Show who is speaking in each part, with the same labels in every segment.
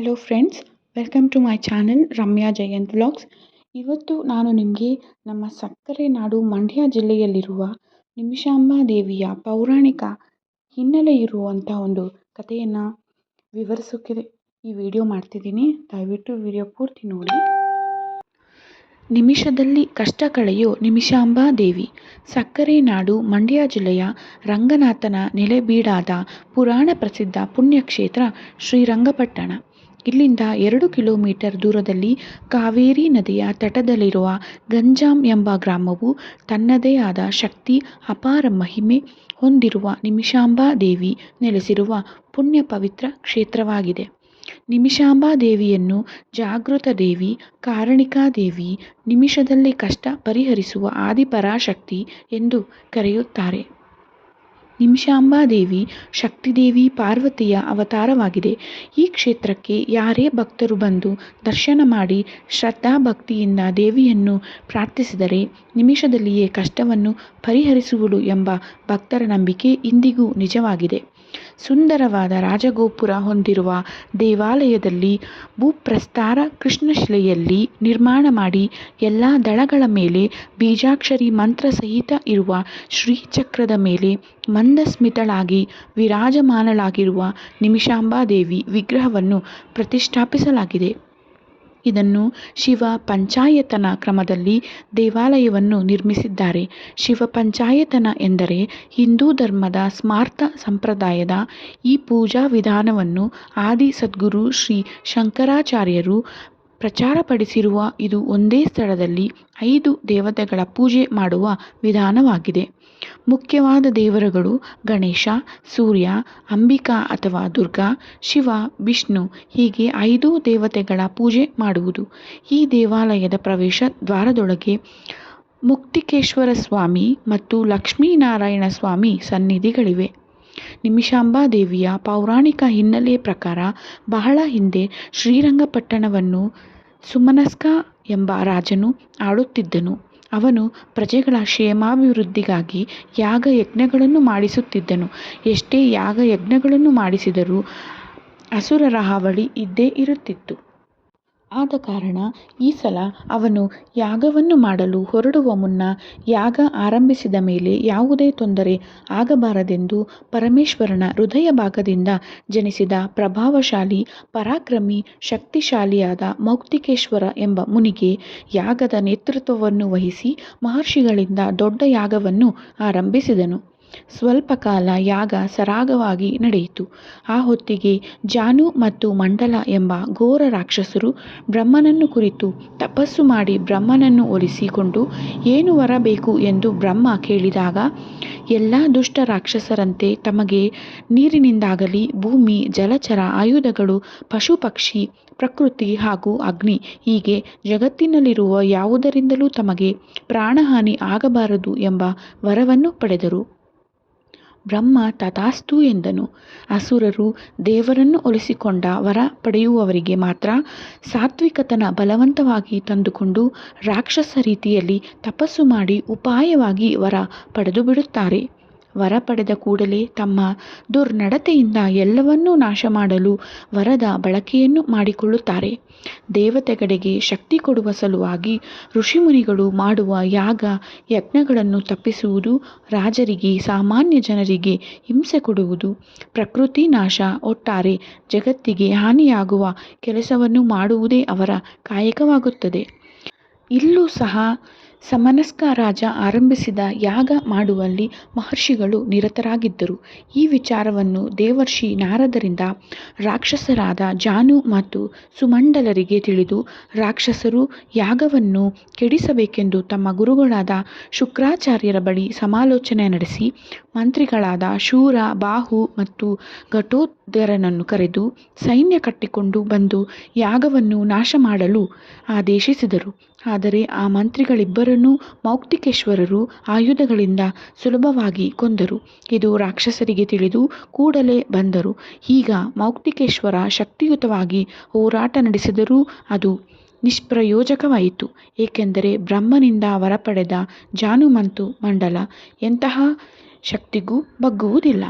Speaker 1: Hello friends welcome to my channel Ramya Jayanth vlogs ಇವತ್ತು ನಾನು ನಿಮಗೆ ನಮ್ಮ ಸಕ್ಕರೆ ನಾಡು ಮಂಡ್ಯ ಜಿಲ್ಲೆಯಲ್ಲಿರುವ ನಿಮಿಷಾಂಬಾ ದೇವಿಯ ಪೌರಾಣಿಕ ಹಿನ್ನೆಲೆ ಇರುವಂಥ ಒಂದು ಕಥೆಯನ್ನು ವಿವರಿಸೋಕ್ಕೆ ಈ ವಿಡಿಯೋ ಮಾಡ್ತಿದ್ದೀನಿ. ದಯವಿಟ್ಟು ವಿಡಿಯೋ ಪೂರ್ತಿ ನೋಡಿ. ನಿಮಿಷದಲ್ಲಿ ಕಷ್ಟ ಕಳೆಯೋ ನಿಮಿಷಾಂಬಾ ದೇವಿ, ಸಕ್ಕರೆ ನಾಡು ಮಂಡ್ಯ ಜಿಲ್ಲೆಯ ರಂಗನಾಥನ ನೆಲೆಬೀಡಾದ ಪುರಾಣ ಪ್ರಸಿದ್ಧ ಪುಣ್ಯಕ್ಷೇತ್ರ ಶ್ರೀರಂಗಪಟ್ಟಣ. ಇಲ್ಲಿಂದ ಎರಡು ಕಿಲೋಮೀಟರ್ ದೂರದಲ್ಲಿ ಕಾವೇರಿ ನದಿಯ ತಟದಲ್ಲಿರುವ ಗಂಜಾಂ ಎಂಬ ಗ್ರಾಮವು ತನ್ನದೇ ಆದ ಶಕ್ತಿ, ಅಪಾರ ಮಹಿಮೆ ಹೊಂದಿರುವ ನಿಮಿಷಾಂಬಾ ದೇವಿ ನೆಲೆಸಿರುವ ಪುಣ್ಯ ಪವಿತ್ರ ಕ್ಷೇತ್ರವಾಗಿದೆ. ನಿಮಿಷಾಂಬಾ ದೇವಿಯನ್ನು ಜಾಗೃತ ದೇವಿ, ಕಾರಣಿಕಾ ದೇವಿ, ನಿಮಿಷದಲ್ಲಿ ಕಷ್ಟ ಪರಿಹರಿಸುವ ಆದಿಪರಾಶಕ್ತಿ ಎಂದು ಕರೆಯುತ್ತಾರೆ. ನಿಮಿಷಾಂಬಾ ದೇವಿ ಶಕ್ತಿದೇವಿ ಪಾರ್ವತಿಯ ಅವತಾರವಾಗಿದೆ. ಈ ಕ್ಷೇತ್ರಕ್ಕೆ ಯಾರೇ ಭಕ್ತರು ಬಂದು ದರ್ಶನ ಮಾಡಿ ಶ್ರದ್ಧಾಭಕ್ತಿಯಿಂದ ದೇವಿಯನ್ನು ಪ್ರಾರ್ಥಿಸಿದರೆ ನಿಮಿಷದಲ್ಲಿಯೇ ಕಷ್ಟವನ್ನು ಪರಿಹರಿಸುವಳು ಎಂಬ ಭಕ್ತರ ನಂಬಿಕೆ ಇಂದಿಗೂ ನಿಜವಾಗಿದೆ. ಸುಂದರವಾದ ರಾಜಗೋಪುರ ಹೊಂದಿರುವ ದೇವಾಲಯದಲ್ಲಿ ಭೂಪ್ರಸ್ತಾರ ಕೃಷ್ಣಶಿಲೆಯಲ್ಲಿ ನಿರ್ಮಾಣ ಮಾಡಿ ಎಲ್ಲ ದಳಗಳ ಮೇಲೆ ಬೀಜಾಕ್ಷರಿ ಮಂತ್ರ ಸಹಿತ ಇರುವ ಶ್ರೀಚಕ್ರದ ಮೇಲೆ ಮಂದಸ್ಮಿತಳಾಗಿ ವಿರಾಜಮಾನಳಾಗಿರುವ ನಿಮಿಷಾಂಬಾ ದೇವಿ ವಿಗ್ರಹವನ್ನು ಪ್ರತಿಷ್ಠಾಪಿಸಲಾಗಿದೆ. ಇದನ್ನು ಶಿವ ಪಂಚಾಯತನ ಕ್ರಮದಲ್ಲಿ ದೇವಾಲಯವನ್ನು ನಿರ್ಮಿಸಿದ್ದಾರೆ. ಶಿವ ಪಂಚಾಯತನ ಎಂದರೆ ಹಿಂದೂ ಧರ್ಮದ ಸ್ಮಾರ್ತ ಸಂಪ್ರದಾಯದ ಈ ಪೂಜಾ ವಿಧಾನವನ್ನು ಆದಿ ಸದ್ಗುರು ಶ್ರೀ ಶಂಕರಾಚಾರ್ಯರು ಪ್ರಚಾರಪಡಿಸಿರುವ ಇದು ಒಂದೇ ಸ್ಥಳದಲ್ಲಿ ಐದು ದೇವತೆಗಳ ಪೂಜೆ ಮಾಡುವ ವಿಧಾನವಾಗಿದೆ. ಮುಖ್ಯವಾದ ದೇವರುಗಳು ಗಣೇಶ, ಸೂರ್ಯ, ಅಂಬಿಕಾ ಅಥವಾ ದುರ್ಗಾ, ಶಿವ, ವಿಷ್ಣು ಹೀಗೆ ಐದು ದೇವತೆಗಳ ಪೂಜೆ ಮಾಡುವುದು. ಈ ದೇವಾಲಯದ ಪ್ರವೇಶ ದ್ವಾರದೊಳಗೆ ಮುಕ್ತಿಕೇಶ್ವರ ಸ್ವಾಮಿ ಮತ್ತು ಲಕ್ಷ್ಮೀನಾರಾಯಣ ಸ್ವಾಮಿ ಸನ್ನಿಧಿಗಳಿವೆ. ನಿಮಿಷಾಂಬಾ ದೇವಿಯ ಪೌರಾಣಿಕ ಹಿನ್ನೆಲೆ ಪ್ರಕಾರ ಬಹಳ ಹಿಂದೆ ಶ್ರೀರಂಗಪಟ್ಟಣವನ್ನು ಸುಮನಸ್ಕ ಎಂಬ ರಾಜನು ಆಳುತ್ತಿದ್ದನು. ಅವನು ಪ್ರಜೆಗಳ ಕ್ಷೇಮಾಭಿವೃದ್ಧಿಗಾಗಿ ಯಾಗ ಯಜ್ಞಗಳನ್ನು ಮಾಡಿಸುತ್ತಿದ್ದನು. ಎಷ್ಟೇ ಯಾಗ ಯಜ್ಞಗಳನ್ನು ಮಾಡಿಸಿದರೂ ಅಸುರರ ಹಾವಳಿ ಇದ್ದೇ ಇರುತ್ತಿತ್ತು. ಆದ ಕಾರಣ ಈ ಸಲ ಅವನು ಯಾಗವನ್ನು ಮಾಡಲು ಹೊರಡುವ ಮುನ್ನ ಯಾಗ ಆರಂಭಿಸಿದ ಮೇಲೆ ಯಾವುದೇ ತೊಂದರೆ ಆಗಬಾರದೆಂದು ಪರಮೇಶ್ವರನ ಹೃದಯ ಭಾಗದಿಂದ ಜನಿಸಿದ ಪ್ರಭಾವಶಾಲಿ, ಪರಾಕ್ರಮಿ, ಶಕ್ತಿಶಾಲಿಯಾದ ಮೌಕ್ತಿಕೇಶ್ವರ ಎಂಬ ಮುನಿಗೆ ಯಾಗದ ನೇತೃತ್ವವನ್ನು ವಹಿಸಿ ಮಹರ್ಷಿಗಳಿಂದ ದೊಡ್ಡ ಯಾಗವನ್ನು ಆರಂಭಿಸಿದನು. ಸ್ವಲ್ಪ ಕಾಲ ಯಾಗ ಸರಾಗವಾಗಿ ನಡೆಯಿತು. ಆ ಹೊತ್ತಿಗೆ ಜಾನು ಮತ್ತು ಮಂಡಲ ಎಂಬ ಘೋರ ರಾಕ್ಷಸರು ಬ್ರಹ್ಮನನ್ನು ಕುರಿತು ತಪಸ್ಸು ಮಾಡಿ ಬ್ರಹ್ಮನನ್ನು ಒಲಿಸಿಕೊಂಡು, ಏನು ವರ ಬೇಕು ಎಂದು ಬ್ರಹ್ಮ ಕೇಳಿದಾಗ, ಎಲ್ಲ ದುಷ್ಟ ರಾಕ್ಷಸರಂತೆ ತಮಗೆ ನೀರಿನಿಂದಾಗಲಿ ಭೂಮಿ, ಜಲಚರ, ಆಯುಧಗಳು, ಪಶು ಪ್ರಕೃತಿ ಹಾಗೂ ಅಗ್ನಿ, ಹೀಗೆ ಜಗತ್ತಿನಲ್ಲಿರುವ ಯಾವುದರಿಂದಲೂ ತಮಗೆ ಪ್ರಾಣಹಾನಿ ಆಗಬಾರದು ಎಂಬ ವರವನ್ನು ಪಡೆದರು. ಬ್ರಹ್ಮ ತಥಾಸ್ತು ಎಂದನು. ಅಸುರರು ದೇವರನ್ನು ಒಲಿಸಿಕೊಂಡ ವರ ಪಡೆಯುವವರಿಗೆ ಮಾತ್ರ ಸಾತ್ವಿಕತನ ಬಲವಂತವಾಗಿ ತಂದುಕೊಂಡು ರಾಕ್ಷಸ ರೀತಿಯಲ್ಲಿ ತಪಸ್ಸು ಮಾಡಿ ಉಪಾಯವಾಗಿ ವರ ಪಡೆದು ಬಿಡುತ್ತಾರೆ ವರ ಪಡೆದ ಕೂಡಲೇ ತಮ್ಮ ದುರ್ನಡತೆಯಿಂದ ಎಲ್ಲವನ್ನೂ ನಾಶ ಮಾಡಲು ವರದ ಬಳಕೆಯನ್ನು ಮಾಡಿಕೊಳ್ಳುತ್ತಾರೆ. ದೇವತೆಗಳಿಗೆ ಶಕ್ತಿ ಕೊಡುವ ಸಲುವಾಗಿ ಋಷಿಮುನಿಗಳು ಮಾಡುವ ಯಾಗ ಯಜ್ಞಗಳನ್ನು ತಪ್ಪಿಸುವುದು, ರಾಜರಿಗೆ, ಸಾಮಾನ್ಯ ಜನರಿಗೆ ಹಿಂಸೆ ಕೊಡುವುದು, ಪ್ರಕೃತಿ ನಾಶ, ಒಟ್ಟಾರೆ ಜಗತ್ತಿಗೆ ಹಾನಿಯಾಗುವ ಕೆಲಸವನ್ನು ಮಾಡುವುದೇ ಅವರ ಕಾಯಕವಾಗುತ್ತದೆ. ಇಲ್ಲೂ ಸಹ ಸಮನಸ್ಕ ರಾಜ ಆರಂಭಿಸಿದ ಯಾಗ ಮಾಡುವಲ್ಲಿ ಮಹರ್ಷಿಗಳು ನಿರತರಾಗಿದ್ದರು. ಈ ವಿಚಾರವನ್ನು ದೇವರ್ಷಿ ನಾರದರಿಂದ ರಾಕ್ಷಸರಾದ ಜಾನು ಮತ್ತು ಸುಮಂಡಲರಿಗೆ ತಿಳಿದು, ರಾಕ್ಷಸರು ಯಾಗವನ್ನು ಕೆಡಿಸಬೇಕೆಂದು ತಮ್ಮ ಗುರುಗಳಾದ ಶುಕ್ರಾಚಾರ್ಯರ ಬಳಿ ಸಮಾಲೋಚನೆ ನಡೆಸಿ, ಮಂತ್ರಿಗಳಾದ ಶೂರ, ಬಾಹು ಮತ್ತು ಘಟೋದರನನ್ನು ಕರೆದು ಸೈನ್ಯ ಕಟ್ಟಿಕೊಂಡು ಬಂದು ಯಾಗವನ್ನು ನಾಶ ಮಾಡಲು ಆದೇಶಿಸಿದರು. ಆದರೆ ಆ ಮಂತ್ರಿಗಳಿಬ್ಬರನ್ನೂ ಮೌಕ್ತಿಕೇಶ್ವರರು ಆಯುಧಗಳಿಂದ ಸುಲಭವಾಗಿ ಕೊಂದರು. ಇದು ರಾಕ್ಷಸರಿಗೆ ತಿಳಿದು ಕೂಡಲೇ ಬಂದರು. ಈಗ ಮೌಕ್ತಿಕೇಶ್ವರ ಶಕ್ತಿಯುತವಾಗಿ ಹೋರಾಟ ನಡೆಸಿದರೂ ಅದು ನಿಷ್ಪ್ರಯೋಜಕವಾಯಿತು. ಏಕೆಂದರೆ ಬ್ರಹ್ಮನಿಂದ ವರ ಪಡೆದ ಜಾನುಮಂತು ಮಂಡಲ ಎಂತಹ ಶಕ್ತಿಗೂ ಬಗ್ಗುವುದಿಲ್ಲ.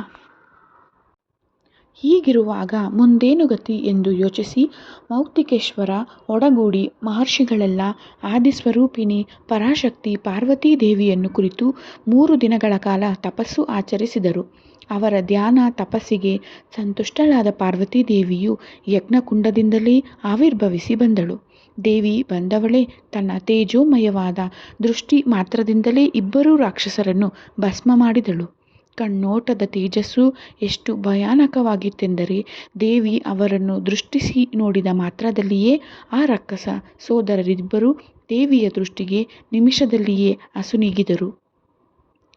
Speaker 1: ಹೀಗಿರುವಾಗ ಮುಂದೇನು ಗತಿ ಎಂದು ಯೋಚಿಸಿ ಮೌಕ್ತಿಕೇಶ್ವರ ಒಡಗೂಡಿ ಮಹರ್ಷಿಗಳೆಲ್ಲ ಆದಿಸ್ವರೂಪಿಣಿ ಪರಾಶಕ್ತಿ ಪಾರ್ವತೀ ದೇವಿಯನ್ನು ಕುರಿತು ಮೂರು ದಿನಗಳ ಕಾಲ ತಪಸ್ಸು ಆಚರಿಸಿದರು. ಅವರ ಧ್ಯಾನ ತಪಸ್ಸಿಗೆ ಸಂತುಷ್ಟಳಾದ ಪಾರ್ವತೀ ದೇವಿಯು ಯಜ್ಞಕುಂಡದಿಂದಲೇ ಆವಿರ್ಭವಿಸಿ ಬಂದಳು. ದೇವಿ ಬಂದವಳೇ ತನ್ನ ತೇಜೋಮಯವಾದ ದೃಷ್ಟಿ ಮಾತ್ರದಿಂದಲೇ ಇಬ್ಬರೂ ರಾಕ್ಷಸರನ್ನು ಭಸ್ಮ ಮಾಡಿದಳು. ಕಣ್ಣೋಟದ ತೇಜಸ್ಸು ಎಷ್ಟು ಭಯಾನಕವಾಗಿತ್ತೆಂದರೆ ದೇವಿ ಅವರನ್ನು ದೃಷ್ಟಿಸಿ ನೋಡಿದ ಮಾತ್ರದಲ್ಲಿಯೇ ಆ ರಕ್ಕಸ ಸೋದರರಿಬ್ಬರೂ ದೇವಿಯ ದೃಷ್ಟಿಗೆ ನಿಮಿಷದಲ್ಲಿಯೇ ಅಸುನೀಗಿದರು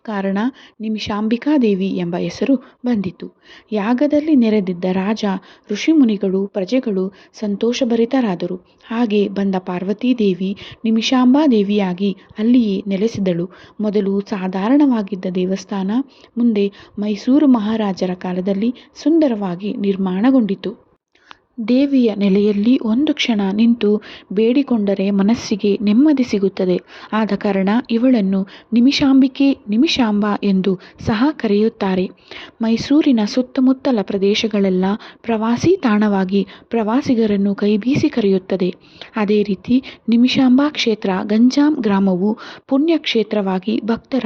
Speaker 1: ಕಾರಣ ನಿಮಿಷಾಂಬಿಕಾದೇವಿ ಎಂಬ ಹೆಸರು ಬಂದಿತು ಯಾಗದಲ್ಲಿ ನೆರೆದಿದ್ದ ರಾಜ, ಋಷಿಮುನಿಗಳು, ಪ್ರಜೆಗಳು ಸಂತೋಷಭರಿತರಾದರು. ಹಾಗೆ ಬಂದ ಪಾರ್ವತೀ ದೇವಿ ನಿಮಿಷಾಂಬಾದೇವಿಯಾಗಿ ಅಲ್ಲಿಯೇ ನೆಲೆಸಿದಳು. ಮೊದಲು ಸಾಧಾರಣವಾಗಿದ್ದ ದೇವಸ್ಥಾನ, ಮುಂದೆ ಮೈಸೂರು ಮಹಾರಾಜರ ಕಾಲದಲ್ಲಿ ಸುಂದರವಾಗಿ ನಿರ್ಮಾಣಗೊಂಡಿತು ದೇವಿಯ ನೆಲೆಯಲ್ಲಿ ಒಂದು ಕ್ಷಣ ನಿಂತು ಬೇಡಿಕೊಂಡರೆ ಮನಸ್ಸಿಗೆ ನೆಮ್ಮದಿ ಸಿಗುತ್ತದೆ. ಆದ ಕಾರಣ ಇವಳನ್ನು ನಿಮಿಷಾಂಬಿಕೆ, ನಿಮಿಷಾಂಬ ಎಂದು ಸಹ ಕರೆಯುತ್ತಾರೆ. ಮೈಸೂರಿನ ಸುತ್ತಮುತ್ತಲ ಪ್ರದೇಶಗಳೆಲ್ಲ ಪ್ರವಾಸಿ ತಾಣವಾಗಿ ಪ್ರವಾಸಿಗರನ್ನು ಕೈಬೀಸಿ ಕರೆಯುತ್ತದೆ. ಅದೇ ರೀತಿ ನಿಮಿಷಾಂಬಾ ಕ್ಷೇತ್ರ, ಗಂಜಾಂ ಗ್ರಾಮವು ಪುಣ್ಯಕ್ಷೇತ್ರವಾಗಿ ಭಕ್ತರ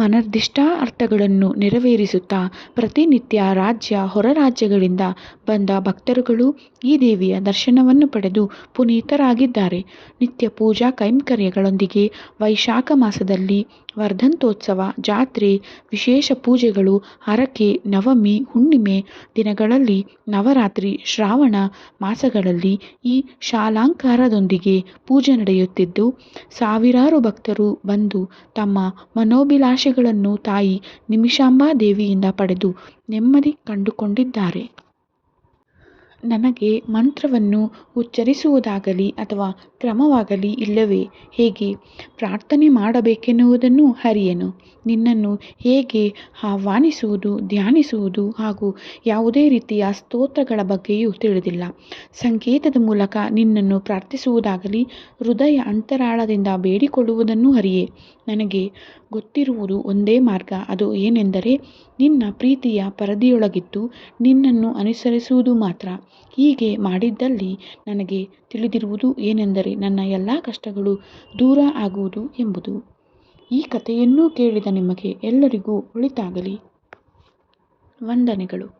Speaker 1: ಮನರ್ದಿಷ್ಟಾರ್ಥಗಳನ್ನು ನೆರವೇರಿಸುತ್ತಾ ಪ್ರತಿನಿತ್ಯ ರಾಜ್ಯ ಹೊರ ರಾಜ್ಯಗಳಿಂದ ಬಂದ ಭಕ್ತರುಗಳು ಈ ದೇವಿಯ ದರ್ಶನವನ್ನು ಪಡೆದು ಪುನೀತರಾಗಿದ್ದಾರೆ. ನಿತ್ಯ ಪೂಜಾ ಕೈಂಕರ್ಯಗಳೊಂದಿಗೆ ವೈಶಾಖ ಮಾಸದಲ್ಲಿ ವರ್ಧಂತೋತ್ಸವ, ಜಾತ್ರೆ, ವಿಶೇಷ ಪೂಜೆಗಳು, ಹರಕೆ, ನವಮಿ, ಹುಣ್ಣಿಮೆ ದಿನಗಳಲ್ಲಿ ನವರಾತ್ರಿ, ಶ್ರಾವಣ ಮಾಸಗಳಲ್ಲಿ ಈ ಶಾಲಾಂಕಾರದೊಂದಿಗೆ ಪೂಜೆ ನಡೆಯುತ್ತಿದ್ದು, ಸಾವಿರಾರು ಭಕ್ತರು ಬಂದು ತಮ್ಮ ಮನೋಭಿಲಾಷೆಗಳನ್ನು ತಾಯಿ ನಿಮಿಷಾಂಬಾದೇವಿಯಿಂದ ಪಡೆದು ನೆಮ್ಮದಿ ಕಂಡುಕೊಂಡಿದ್ದಾರೆ. ನನಗೆ ಮಂತ್ರವನ್ನು ಉಚ್ಚರಿಸುವುದಾಗಲಿ ಅಥವಾ ಕ್ರಮವಾಗಲಿ ಇಲ್ಲವೇ? ಹೇಗೆ? ಪ್ರಾರ್ಥನೆ ಮಾಡಬೇಕೆನ್ನುವುದನ್ನು ಅರಿಯೆನು. ನಿನ್ನನ್ನು ಹೇಗೆ ಆಹ್ವಾನಿಸುವುದು, ಧ್ಯಾನಿಸುವುದು ಹಾಗೂ ಯಾವುದೇ ರೀತಿಯ ಸ್ತೋತ್ರಗಳ ಬಗ್ಗೆಯೂ ತಿಳಿದಿಲ್ಲ. ಸಂಕೇತದ ಮೂಲಕ ನಿನ್ನನ್ನು ಪ್ರಾರ್ಥಿಸುವುದಾಗಲಿ, ಹೃದಯ ಅಂತರಾಳದಿಂದ ಬೇಡಿಕೊಳ್ಳುವುದನ್ನು ಅರಿಯೆ. ನನಗೆ ಗೊತ್ತಿರುವುದು ಒಂದೇ ಮಾರ್ಗ. ಅದು ಏನೆಂದರೆ, ನಿನ್ನ ಪ್ರೀತಿಯ ಪರದಿಯೊಳಗಿದ್ದು ನಿನ್ನನ್ನು ಅನುಸರಿಸುವುದು ಮಾತ್ರ. ಹೀಗೆ ಮಾಡಿದ್ದಲ್ಲಿ ನನಗೆ ತಿಳಿದಿರುವುದು ಏನೆಂದರೆ, ನನ್ನ ಎಲ್ಲ ಕಷ್ಟಗಳು ದೂರ ಆಗುವುದು ಎಂಬುದು. ಈ ಕಥೆಯನ್ನು ಕೇಳಿದ ನಿಮಗೆ ಎಲ್ಲರಿಗೂ ಒಳಿತಾಗಲಿ. ವಂದನೆಗಳು.